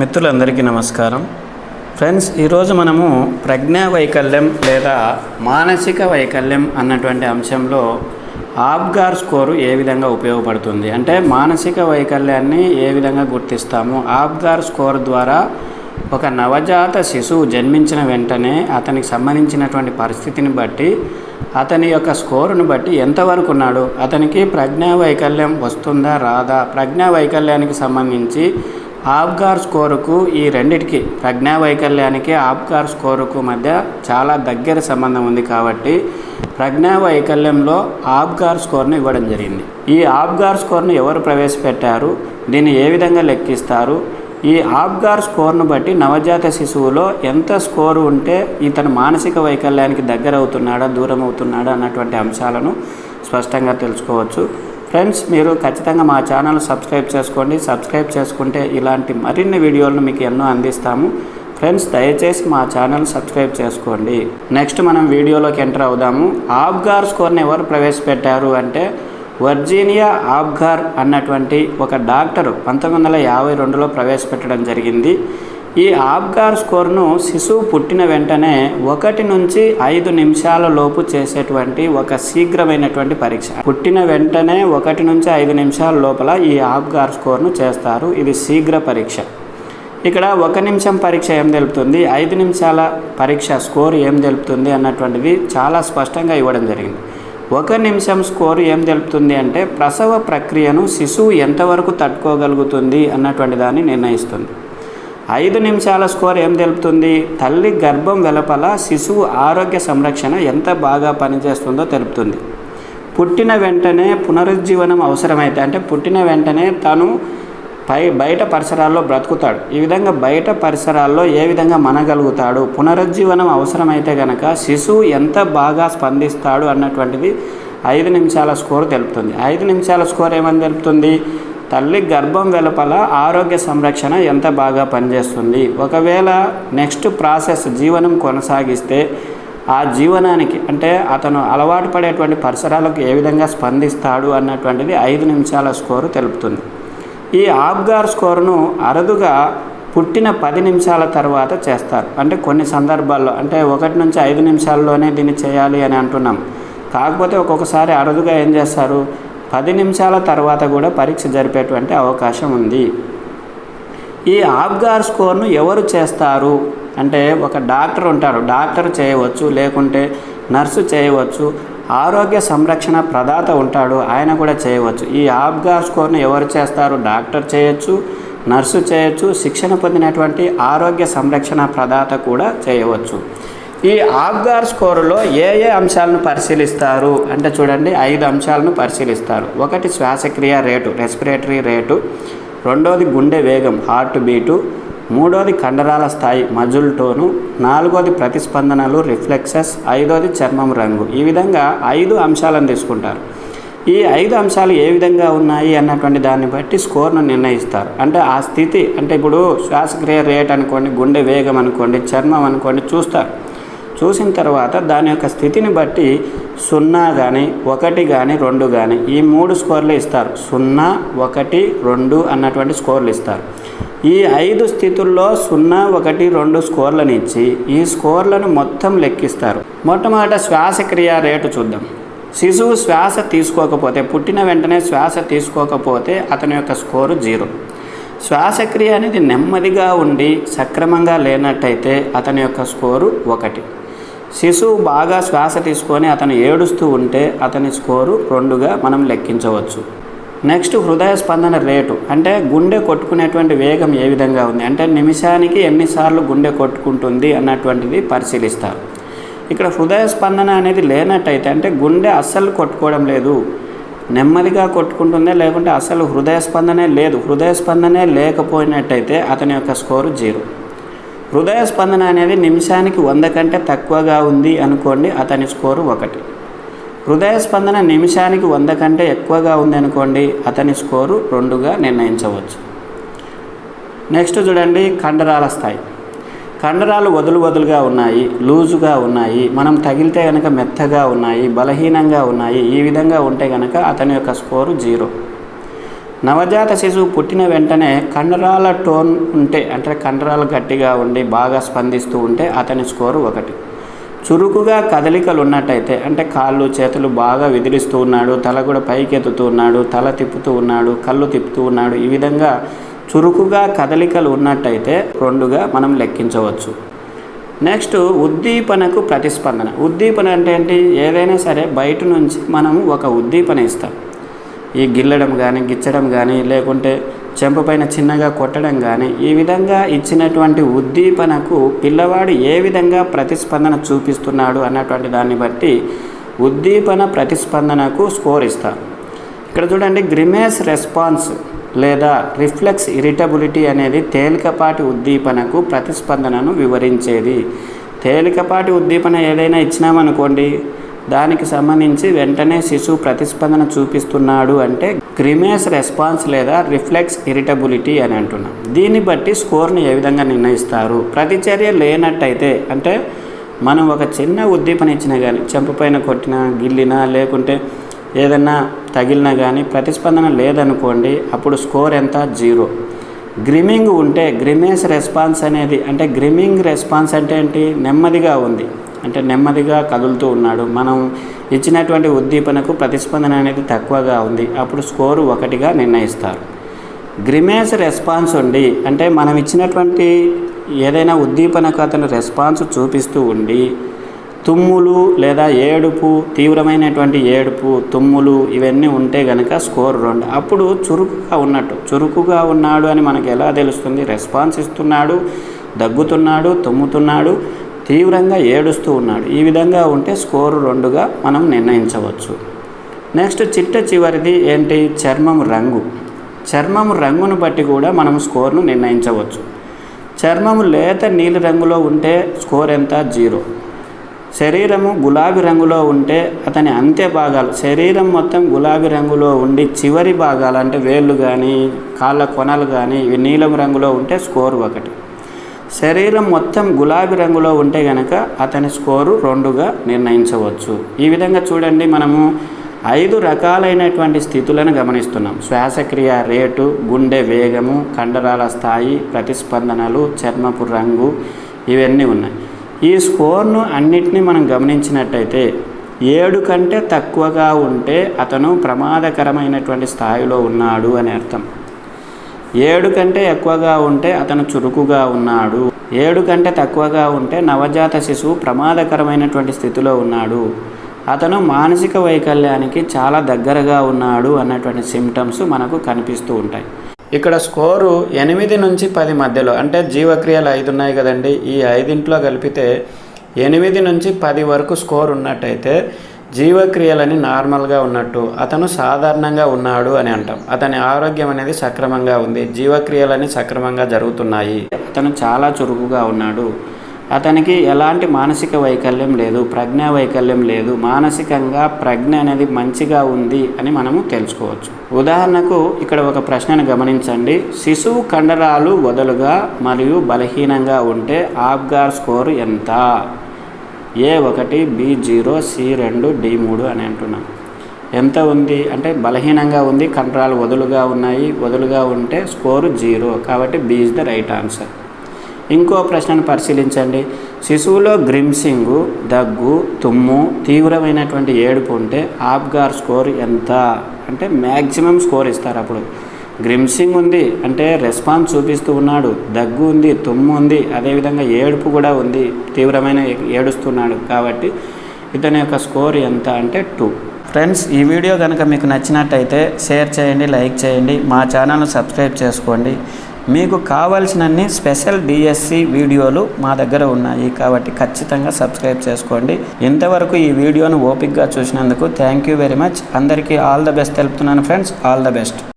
మిత్రులందరికీ నమస్కారం. ఫ్రెండ్స్ ఈరోజు మనము ప్రజ్ఞా వైకల్యం లేదా మానసిక వైకల్యం అన్నటువంటి అంశంలో ఆబ్గార్ స్కోరు ఏ విధంగా ఉపయోగపడుతుంది? అంటే మానసిక వైకల్యాన్ని ఏ విధంగా గుర్తిస్తాము? ఆబ్గార్ స్కోర్ ద్వారా ఒక నవజాత శిశువు జన్మించిన వెంటనే అతనికి సంబంధించినటువంటి పరిస్థితిని బట్టి అతని యొక్క స్కోరును బట్టి ఎంతవరకు ఉన్నాడు? అతనికి ప్రజ్ఞా వైకల్యం వస్తుందా రాదా? ప్రజ్ఞా వైకల్యానికి సంబంధించి ఆబ్గార్ స్కోరుకు ఈ రెండిటికి ప్రజ్ఞా వైకల్యానికి స్కోరుకు మధ్య చాలా దగ్గర సంబంధం ఉంది కాబట్టి ప్రజ్ఞా వైకల్యంలో ఆబ్గార్ స్కోర్ను ఇవ్వడం జరిగింది. ఈ ఆబ్గార్ స్కోర్ను ఎవరు ప్రవేశపెట్టారు? దీన్ని ఏ విధంగా లెక్కిస్తారు? ఈ ఆబ్గార్ స్కోర్ను బట్టి నవజాత శిశువులో ఎంత స్కోరు ఉంటే ఇతను మానసిక వైకల్యానికి దగ్గర అవుతున్నాడా దూరం అవుతున్నాడా అన్నటువంటి అంశాలను స్పష్టంగా తెలుసుకోవచ్చు. ఫ్రెండ్స్ మీరు ఖచ్చితంగా మా ఛానల్ సబ్స్క్రైబ్ చేసుకోండి. సబ్స్క్రైబ్ చేసుకుంటే ఇలాంటి మరిన్ని వీడియోలను మీకు ఎన్నో అందిస్తాము. ఫ్రెండ్స్ దయచేసి మా ఛానల్ సబ్స్క్రైబ్ చేసుకోండి. నెక్స్ట్ మనం వీడియోలోకి ఎంటర్ అవుదాము. ఆబ్గార్ స్కోర్ని ఎవరు ప్రవేశపెట్టారు అంటే వర్జీనియా ఆబ్గార్ అన్నటువంటి ఒక డాక్టరు పంతొమ్మిది వందల యాభై రెండులో ప్రవేశపెట్టడం జరిగింది. ఈ ఆబ్గార్ స్కోర్ను శిశువు పుట్టిన వెంటనే ఒకటి నుంచి ఐదు నిమిషాల లోపు చేసేటువంటి ఒక శీఘ్రమైనటువంటి పరీక్ష. పుట్టిన వెంటనే ఒకటి నుంచి ఐదు నిమిషాల లోపల ఈ ఆబ్గార్ స్కోర్ను చేస్తారు. ఇది శీఘ్ర పరీక్ష. ఇక్కడ ఒక నిమిషం పరీక్ష ఏం తెలుపుతుంది? ఐదు నిమిషాల పరీక్ష స్కోర్ ఏం తెలుపుతుంది అన్నటువంటిది చాలా స్పష్టంగా ఇవ్వడం జరిగింది. ఒక నిమిషం స్కోర్ ఏం తెలుపుతుంది అంటే ప్రసవ ప్రక్రియను శిశువు ఎంతవరకు తట్టుకోగలుగుతుంది అన్నటువంటి దాన్ని నిర్ణయిస్తుంది. ఐదు నిమిషాల స్కోర్ ఏం తెలుపుతుంది? తల్లి గర్భం వెలపల శిశువు ఆరోగ్య సంరక్షణ ఎంత బాగా పనిచేస్తుందో తెలుపుతుంది. పుట్టిన వెంటనే పునరుజ్జీవనం అవసరమైతే అంటే పుట్టిన వెంటనే తను పై బయట పరిసరాల్లో బ్రతుకుతాడు. ఈ విధంగా బయట పరిసరాల్లో ఏ విధంగా మనగలుగుతాడు? పునరుజ్జీవనం అవసరమైతే గనక శిశువు ఎంత బాగా స్పందిస్తాడు అన్నటువంటిది ఐదు నిమిషాల స్కోర్ తెలుపుతుంది. ఐదు నిమిషాల స్కోర్ ఏమని తెలుపుతుంది? తల్లి గర్భం వెలుపల ఆరోగ్య సంరక్షణ ఎంత బాగా పనిచేస్తుంది? ఒకవేళ నెక్స్ట్ ప్రాసెస్ జీవనం కొనసాగిస్తే ఆ జీవనానికి అంటే అతను అలవాటు పడేటువంటి పరిసరాలకు ఏ విధంగా స్పందిస్తాడు అన్నటువంటిది ఐదు నిమిషాల స్కోరు తెలుపుతుంది. ఈ ఆబ్గార్ స్కోరును అరుదుగా పుట్టిన పది నిమిషాల తర్వాత చేస్తారు. అంటే కొన్ని సందర్భాల్లో అంటే ఒకటి నుంచి ఐదు నిమిషాల్లోనే దీన్ని చేయాలి అని అంటున్నాం. కాకపోతే ఒక్కొక్కసారి అరుదుగా ఏం చేస్తారు? పది నిమిషాల తర్వాత కూడా పరీక్ష జరిపేటువంటి అవకాశం ఉంది. ఈ ఆబ్గార్ స్కోర్ను ఎవరు చేస్తారు? అంటే ఒక డాక్టర్ ఉంటారు. డాక్టర్ చేయవచ్చు లేకుంటే నర్సు చేయవచ్చు ఆరోగ్య సంరక్షణ ప్రదాత ఉంటాడు ఆయన కూడా చేయవచ్చు. ఈ ఆబ్గార్ స్కోర్ను ఎవరు చేస్తారు? డాక్టర్ చేయొచ్చు నర్సు చేయొచ్చు శిక్షణ పొందినటువంటి ఆరోగ్య సంరక్షణ ప్రదాత కూడా చేయవచ్చు. ఈ ఆబ్గార్ స్కోరులో ఏ ఏ అంశాలను పరిశీలిస్తారు? అంటే చూడండి ఐదు అంశాలను పరిశీలిస్తారు. ఒకటి శ్వాసక్రియ రేటు రెస్పిరేటరీ రేటు. రెండోది గుండె వేగం హార్ట్ బీటు మూడోది కండరాల స్థాయి మజుల్ టోను నాలుగోది ప్రతిస్పందనలు రిఫ్లెక్సెస్ ఐదోది చర్మం రంగు. ఈ విధంగా ఐదు అంశాలను తీసుకుంటారు. ఈ ఐదు అంశాలు ఏ విధంగా ఉన్నాయి అన్నటువంటి దాన్ని బట్టి స్కోర్ను నిర్ణయిస్తారు. అంటే ఆ స్థితి అంటే ఇప్పుడు శ్వాసక్రియ రేట్ అనుకోండి గుండె వేగం అనుకోండి చర్మం అనుకోండి చూస్తారు. చూసిన తర్వాత దాని యొక్క స్థితిని బట్టి సున్నా కానీ ఒకటి కానీ రెండు కానీ ఈ మూడు స్కోర్లు ఇస్తారు. సున్నా ఒకటి రెండు అన్నటువంటి స్కోర్లు ఇస్తారు. ఈ ఐదు స్థితుల్లో సున్నా ఒకటి రెండు స్కోర్లను ఇచ్చి ఈ స్కోర్లను మొత్తం లెక్కిస్తారు. మొట్టమొదట శ్వాసక్రియ రేటు చూద్దాం. శిశువు శ్వాస తీసుకోకపోతే పుట్టిన వెంటనే శ్వాస తీసుకోకపోతే అతని యొక్క స్కోరు జీరో. శ్వాసక్రియ అనేది నెమ్మదిగా ఉండి సక్రమంగా లేనట్టయితే అతని యొక్క స్కోరు ఒకటి. శిశువు బాగా శ్వాస తీసుకొని అతను ఏడుస్తూ ఉంటే అతని స్కోరు రెండుగా మనం లెక్కించవచ్చు. నెక్స్ట్ హృదయ స్పందన రేటు. అంటే గుండె కొట్టుకునేటువంటి వేగం ఏ విధంగా ఉంది? అంటే నిమిషానికి ఎన్నిసార్లు గుండె కొట్టుకుంటుంది అన్నటువంటిది పరిశీలిస్తారు. ఇక్కడ హృదయ స్పందన అనేది లేనట్టయితే అంటే గుండె అస్సలు కొట్టుకోవడం లేదు. నెమ్మదిగా కొట్టుకుంటుందే లేకుంటే అసలు హృదయ స్పందనే లేదు. హృదయ స్పందనే లేకపోయినట్టయితే అతని యొక్క స్కోరు జీరో. హృదయ స్పందన అనేది నిమిషానికి వంద కంటే తక్కువగా ఉంది అనుకోండి అతని స్కోరు ఒకటి. హృదయ స్పందన నిమిషానికి వంద కంటే ఎక్కువగా ఉంది అనుకోండి అతని స్కోరు రెండుగా నిర్ణయించవచ్చు. నెక్స్ట్ చూడండి కండరాల స్థాయి. కండరాలు వదులు వదులుగా ఉన్నాయి లూజుగా ఉన్నాయి మనం తగిలితే కనుక మెత్తగా ఉన్నాయి బలహీనంగా ఉన్నాయి ఈ విధంగా ఉంటే కనుక అతని యొక్క స్కోరు జీరో. నవజాత శిశువు పుట్టిన వెంటనే కండరాల టోన్ ఉంటే అంటే కండరాలు గట్టిగా ఉండి బాగా స్పందిస్తూ ఉంటే అతని స్కోరు ఒకటి. చురుకుగా కదలికలు ఉన్నట్టయితే అంటే కాళ్ళు చేతులు బాగా విదిలిస్తూ ఉన్నాడు తల కూడా పైకెత్తుతూ ఉన్నాడు తల తిప్పుతూ ఉన్నాడు కళ్ళు తిప్పుతూ ఉన్నాడు ఈ విధంగా చురుకుగా కదలికలు ఉన్నట్టయితే రెండుగా మనం లెక్కించవచ్చు. నెక్స్ట్ ఉద్దీపనకు ప్రతిస్పందన. ఉద్దీపన అంటే ఏంటి? ఏదైనా సరే బయట నుంచి మనము ఒక ఉద్దీపన ఇస్తాం. ఈ గిల్లడం కానీ గిచ్చడం కానీ లేకుంటే చెంప పైన చిన్నగా కొట్టడం కానీ ఈ విధంగా ఇచ్చినటువంటి ఉద్దీపనకు పిల్లవాడు ఏ విధంగా ప్రతిస్పందన చూపిస్తున్నాడు అన్నటువంటి దాన్ని బట్టి ఉద్దీపన ప్రతిస్పందనకు స్కోర్ ఇస్తారు ఇక్కడ చూడండి గ్రిమేస్ రెస్పాన్స్ లేదా రిఫ్లెక్స్ ఇరిటబిలిటీ అనేది తేలికపాటి ఉద్దీపనకు ప్రతిస్పందనను వివరించేది. తేలికపాటి ఉద్దీపన ఏదైనా ఇచ్చినామనుకోండి దానికి సంబంధించి వెంటనే శిశువు ప్రతిస్పందన చూపిస్తున్నాడు అంటే క్రిమేస్ రెస్పాన్స్ లేదా రిఫ్లెక్స్ ఇరిటబిలిటీ అని అంటున్నాం. దీన్ని బట్టి స్కోర్ని ఏ విధంగా నిర్ణయిస్తారు? ప్రతిచర్య లేనట్టయితే అంటే మనం ఒక చిన్న ఉద్దీపన ఇచ్చినా కానీ చెంపపైన కొట్టినా గిల్లినా లేకుంటే ఏదన్నా తగిలినా కానీ ప్రతిస్పందన లేదనుకోండి అప్పుడు స్కోర్ ఎంత? జీరో. గ్రిమింగ్ ఉంటే గ్రిమేస్ రెస్పాన్స్ అనేది అంటే గ్రిమింగ్ రెస్పాన్స్ అంటే ఏంటి? నెమ్మదిగా ఉంది. అంటే నెమ్మదిగా కదులుతూ ఉన్నాడు. మనం ఇచ్చినటువంటి ఉద్దీపనకు ప్రతిస్పందన అనేది తక్కువగా ఉంది. అప్పుడు స్కోరు ఒకటిగా నిర్ణయిస్తారు. గ్రిమేస్ రెస్పాన్స్ ఉండి అంటే మనం ఇచ్చినటువంటి ఏదైనా ఉద్దీపనకు అతను రెస్పాన్స్ చూపిస్తూ ఉండి తుమ్ములు లేదా ఏడుపు తీవ్రమైనటువంటి ఏడుపు తుమ్ములు ఇవన్నీ ఉంటే కనుక స్కోర్ రెండు. అప్పుడు చురుకుగా ఉన్నట్టు చురుకుగా ఉన్నాడు అని మనకు ఎలా తెలుస్తుంది? రెస్పాన్స్ ఇస్తున్నాడు దగ్గుతున్నాడు తుమ్ముతున్నాడు తీవ్రంగా ఏడుస్తూ ఉన్నాడు. ఈ విధంగా ఉంటే స్కోరు రెండుగా మనం నిర్ణయించవచ్చు. నెక్స్ట్ చిట్ట చివరిది ఏంటి? చర్మం రంగు. చర్మం రంగును బట్టి కూడా మనం స్కోర్ను నిర్ణయించవచ్చు. చర్మము లేత నీలి రంగులో ఉంటే స్కోర్ ఎంత? జీరో. శరీరము గులాబీ రంగులో ఉంటే అతని అంత్య భాగాలు శరీరం మొత్తం గులాబీ రంగులో ఉండి చివరి భాగాలు అంటే వేళ్ళు కానీ కాళ్ళ కొనలు కానీ ఇవి నీలం రంగులో ఉంటే స్కోర్ ఒకటి. శరీరం మొత్తం గులాబీ రంగులో ఉంటే గనక అతని స్కోరు రెండుగా నిర్ణయించవచ్చు. ఈ విధంగా చూడండి మనము ఐదు రకాలైనటువంటి స్థితులను గమనిస్తున్నాం. శ్వాసక్రియ రేటు గుండె వేగము కండరాల స్థాయి ప్రతిస్పందనలు చర్మపు రంగు ఇవన్నీ ఉన్నాయి. ఈ స్కోర్ను అన్నిటినీ మనం గమనించినట్టయితే ఏడు కంటే తక్కువగా ఉంటే అతను ప్రమాదకరమైనటువంటి స్థాయిలో ఉన్నాడు అని అర్థం. ఏడు కంటే ఎక్కువగా ఉంటే అతను చురుకుగా ఉన్నాడు. ఏడు కంటే తక్కువగా ఉంటే నవజాత శిశువు ప్రమాదకరమైనటువంటి స్థితిలో ఉన్నాడు. అతను మానసిక వైకల్యానికి చాలా దగ్గరగా ఉన్నాడు అన్నటువంటి సిమ్టమ్స్ మనకు కనిపిస్తూ ఉంటాయి. ఇక్కడ స్కోరు ఎనిమిది నుంచి పది మధ్యలో అంటే జీవక్రియలు ఐదు ఉన్నాయి కదండి. ఈ ఐదింట్లో కలిపితే ఎనిమిది నుంచి పది వరకు స్కోర్ ఉన్నట్టయితే జీవక్రియలని నార్మల్గా ఉన్నట్టు అతను సాధారణంగా ఉన్నాడు అని అంటాం. అతని ఆరోగ్యం అనేది సక్రమంగా ఉంది జీవక్రియలని సక్రమంగా జరుగుతున్నాయి. అతను చాలా చురుకుగా ఉన్నాడు. అతనికి ఎలాంటి మానసిక వైకల్యం లేదు ప్రజ్ఞా వైకల్యం లేదు. మానసికంగా ప్రజ్ఞ అనేది మంచిగా ఉంది అని మనము తెలుసుకోవచ్చు. ఉదాహరణకు ఇక్కడ ఒక ప్రశ్నను గమనించండి. శిశువు కండరాలు వదలుగా మరియు బలహీనంగా ఉంటే ఆబ్గార్ స్కోరు ఎంత? ఏ ఒకటి బి జీరో సి రెండు డి మూడు అని అంటున్నాం. ఎంత ఉంది? అంటే బలహీనంగా ఉంది కండరాలు వదులుగా ఉన్నాయి. వదులుగా ఉంటే స్కోరు జీరో. కాబట్టి B is the right answer. ఇంకో ప్రశ్నను పరిశీలించండి. శిశువులో గ్రిమ్సింగు దగ్గు తుమ్ము తీవ్రమైనటువంటి ఏడుపు ఉంటే ఆప్గార్ స్కోర్ ఎంత? అంటే మ్యాక్సిమం స్కోర్ ఇస్తారు అప్పుడు. గ్రిమ్సింగ్ ఉంది అంటే రెస్పాన్స్ చూపిస్తూ ఉన్నాడు దగ్గు ఉంది తుమ్ము ఉంది అదేవిధంగా ఏడుపు కూడా ఉంది తీవ్రమైన ఏడుస్తున్నాడు కాబట్టి ఇతని యొక్క స్కోర్ ఎంత అంటే టూ. ఫ్రెండ్స్ ఈ వీడియో కనుక మీకు నచ్చినట్టయితే షేర్ చేయండి లైక్ చేయండి మా ఛానల్ను సబ్స్క్రైబ్ చేసుకోండి. మీకు కావాల్సినన్ని స్పెషల్ డిఎస్సి వీడియోలు మా దగ్గర ఉన్నాయి కాబట్టి ఖచ్చితంగా సబ్స్క్రైబ్ చేసుకోండి. ఇంతవరకు ఈ వీడియోను ఓపిక్గా చూసినందుకు థ్యాంక్ యూ వెరీ మచ్. అందరికీ ఆల్ ద బెస్ట్. తెలుపుతున్నాను ఫ్రెండ్స్. All the best.